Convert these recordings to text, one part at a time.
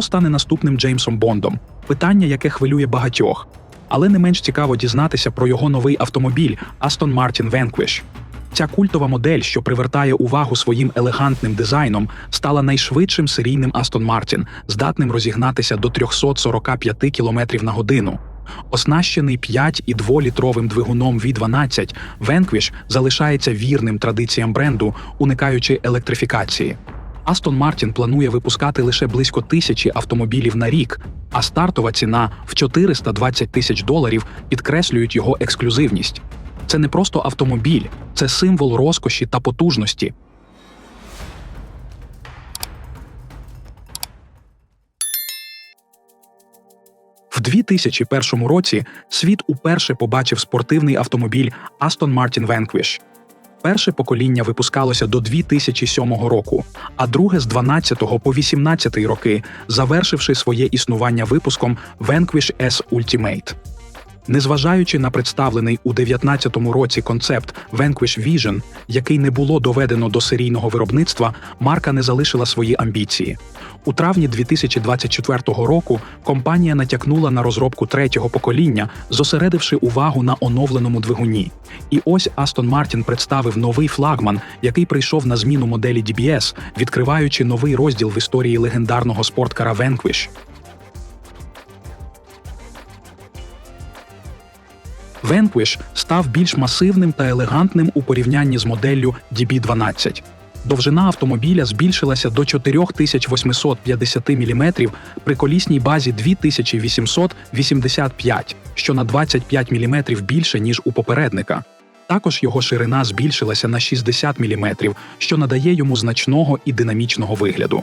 Хто стане наступним Джеймсом Бондом? Питання, яке хвилює багатьох. Але не менш цікаво дізнатися про його новий автомобіль Aston Martin Vanquish. Ця культова модель, що привертає увагу своїм елегантним дизайном, стала найшвидшим серійним Aston Martin, здатним розігнатися до 345 км на годину. Оснащений 5,2-літровим двигуном V12, Vanquish залишається вірним традиціям бренду, уникаючи електрифікації. Aston Martin планує випускати лише близько тисячі автомобілів на рік, а стартова ціна в 420 тисяч доларів підкреслюють його ексклюзивність. Це не просто автомобіль, це символ розкоші та потужності. В 2001 році світ уперше побачив спортивний автомобіль Aston Martin Vanquish. Перше покоління випускалося до 2007 року, а друге з 12 по 18 роки, завершивши своє існування випуском Vanquish S Ultimate. Незважаючи на представлений у 2019 році концепт Vanquish Vision, який не було доведено до серійного виробництва, марка не залишила свої амбіції. У травні 2024 року компанія натякнула на розробку третього покоління, зосередивши увагу на оновленому двигуні. І ось Aston Martin представив новий флагман, який прийшов на зміну моделі DBS, відкриваючи новий розділ в історії легендарного спорткара Vanquish. Vanquish став більш масивним та елегантним у порівнянні з моделлю DB12. Довжина автомобіля збільшилася до 4850 мм при колісній базі 2885, що на 25 мм більше, ніж у попередника. Також його ширина збільшилася на 60 мм, що надає йому значного і динамічного вигляду.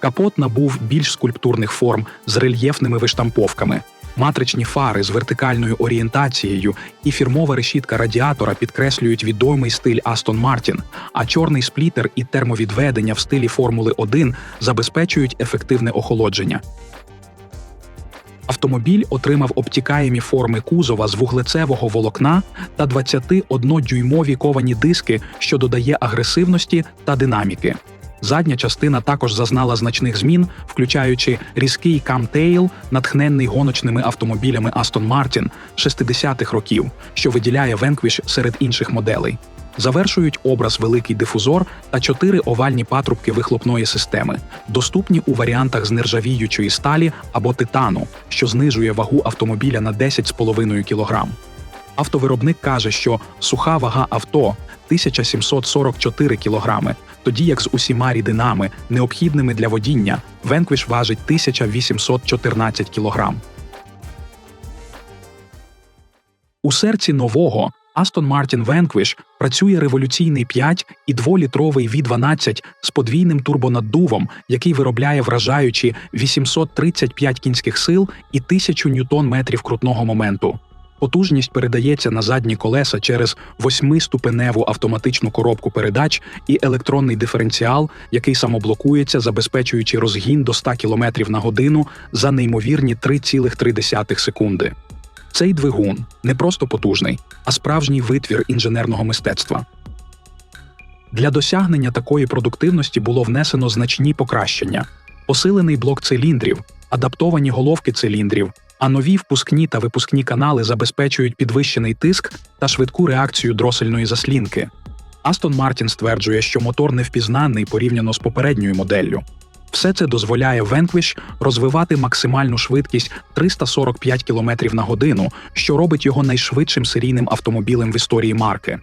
Капот набув більш скульптурних форм з рельєфними виштамповками. Матричні фари з вертикальною орієнтацією і фірмова решітка радіатора підкреслюють відомий стиль Aston Martin, а чорний сплітер і термовідведення в стилі Формули 1 забезпечують ефективне охолодження. Автомобіль отримав обтікаємі форми кузова з вуглецевого волокна та 21-дюймові ковані диски, що додає агресивності та динаміки. Задня частина також зазнала значних змін, включаючи різкий камтейл, натхненний гоночними автомобілями Aston Martin 60-х років, що виділяє Vanquish серед інших моделей. Завершують образ великий дифузор та чотири овальні патрубки вихлопної системи, доступні у варіантах з нержавіючої сталі або титану, що знижує вагу автомобіля на 10,5 кг. Автовиробник каже, що суха вага авто 1744 кг, тоді як з усіма рідинами, необхідними для водіння, Vanquish важить 1814 кг. У серці нового Aston Martin Vanquish працює революційний 5 і 2-літровий V12 з подвійним турбонаддувом, який виробляє вражаючі 835 кінських сил і 1000 ньютон-метрів крутного моменту. Потужність передається на задні колеса через восьмиступеневу автоматичну коробку передач і електронний диференціал, який самоблокується, забезпечуючи розгін до 100 км на годину за неймовірні 3,3 секунди. Цей двигун не просто потужний, а справжній витвір інженерного мистецтва. Для досягнення такої продуктивності було внесено значні покращення: посилений блок циліндрів, адаптовані головки циліндрів, а нові впускні та випускні канали забезпечують підвищений тиск та швидку реакцію дросельної заслінки. Aston Martin стверджує, що мотор невпізнаний порівняно з попередньою моделлю. Все це дозволяє Vanquish розвивати максимальну швидкість 345 км на годину, що робить його найшвидшим серійним автомобілем в історії марки.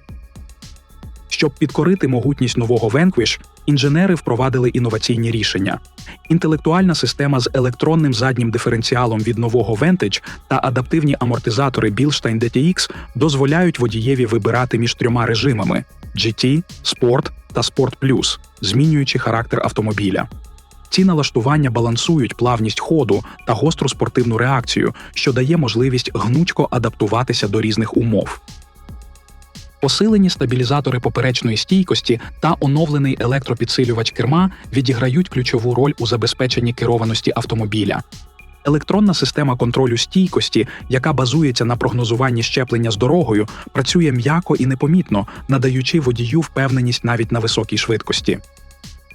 Щоб підкорити могутність нового Vanquish, інженери впровадили інноваційні рішення. Інтелектуальна система з електронним заднім диференціалом від нового Vantage та адаптивні амортизатори Bilstein DTX дозволяють водієві вибирати між трьома режимами GT, Sport та Sport Plus, змінюючи характер автомобіля. Ці налаштування балансують плавність ходу та гостру спортивну реакцію, що дає можливість гнучко адаптуватися до різних умов. Посилені стабілізатори поперечної стійкості та оновлений електропідсилювач керма відіграють ключову роль у забезпеченні керованості автомобіля. Електронна система контролю стійкості, яка базується на прогнозуванні щеплення з дорогою, працює м'яко і непомітно, надаючи водію впевненість навіть на високій швидкості.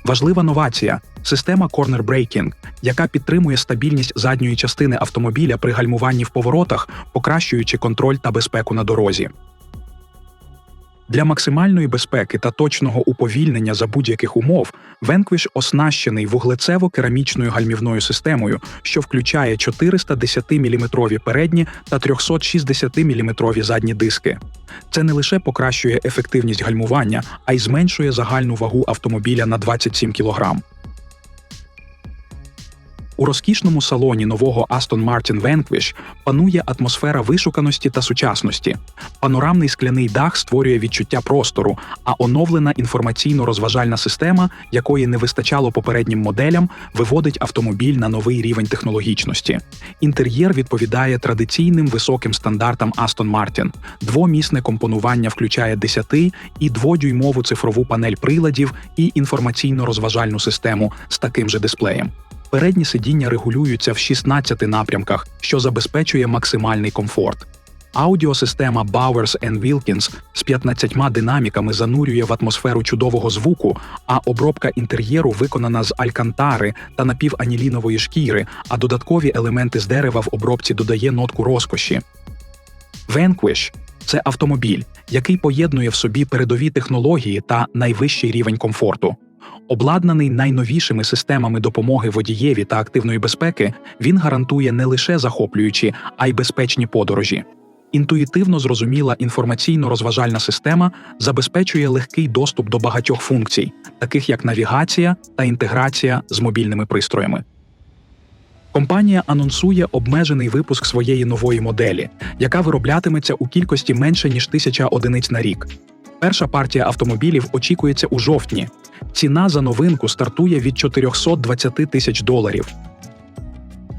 Важлива новація система Corner Braking, яка підтримує стабільність задньої частини автомобіля при гальмуванні в поворотах, покращуючи контроль та безпеку на дорозі. Для максимальної безпеки та точного уповільнення за будь-яких умов Венквіш оснащений вуглецево-керамічною гальмівною системою, що включає 410-мм передні та 360-мм задні диски. Це не лише покращує ефективність гальмування, а й зменшує загальну вагу автомобіля на 27 кг. У розкішному салоні нового Aston Martin Vanquish панує атмосфера вишуканості та сучасності. Панорамний скляний дах створює відчуття простору, а оновлена інформаційно-розважальна система, якої не вистачало попереднім моделям, виводить автомобіль на новий рівень технологічності. Інтер'єр відповідає традиційним високим стандартам Aston Martin. Двомісне компонування включає 10 і дводюймову цифрову панель приладів і інформаційно-розважальну систему з таким же дисплеєм. Передні сидіння регулюються в 16 напрямках, що забезпечує максимальний комфорт. Аудіосистема Bowers Wilkins з 15 динаміками занурює в атмосферу чудового звуку, а обробка інтер'єру виконана з алькантари та напіванілінової шкіри, а додаткові елементи з дерева в обробці додає нотку розкоші. Vanquish – це автомобіль, який поєднує в собі передові технології та найвищий рівень комфорту. Обладнаний найновішими системами допомоги водієві та активної безпеки, він гарантує не лише захоплюючі, а й безпечні подорожі. Інтуїтивно зрозуміла інформаційно-розважальна система забезпечує легкий доступ до багатьох функцій, таких як навігація та інтеграція з мобільними пристроями. Компанія анонсує обмежений випуск своєї нової моделі, яка вироблятиметься у кількості менше ніж тисяча одиниць на рік. Перша партія автомобілів очікується у жовтні. Ціна за новинку стартує від 420 тисяч доларів.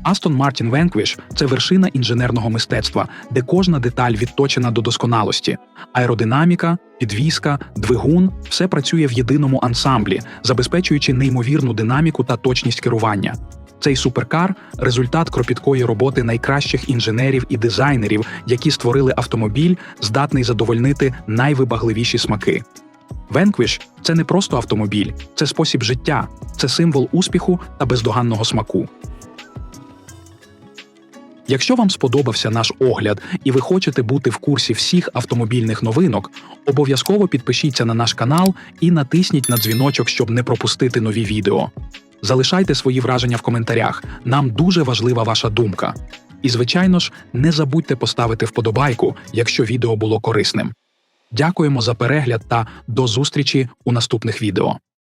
Aston Martin Vanquish – це вершина інженерного мистецтва, де кожна деталь відточена до досконалості. Аеродинаміка, підвізка, двигун все працює в єдиному ансамблі, забезпечуючи неймовірну динаміку та точність керування. Цей суперкар результат кропіткої роботи найкращих інженерів і дизайнерів, які створили автомобіль, здатний задовольнити найвибагливіші смаки. Vanquish – це не просто автомобіль, це спосіб життя, це символ успіху та бездоганного смаку. Якщо вам сподобався наш огляд і ви хочете бути в курсі всіх автомобільних новинок, обов'язково підпишіться на наш канал і натисніть на дзвіночок, щоб не пропустити нові відео. Залишайте свої враження в коментарях. Нам дуже важлива ваша думка. І, звичайно ж, не забудьте поставити вподобайку, якщо відео було корисним. Дякуємо за перегляд та до зустрічі у наступних відео.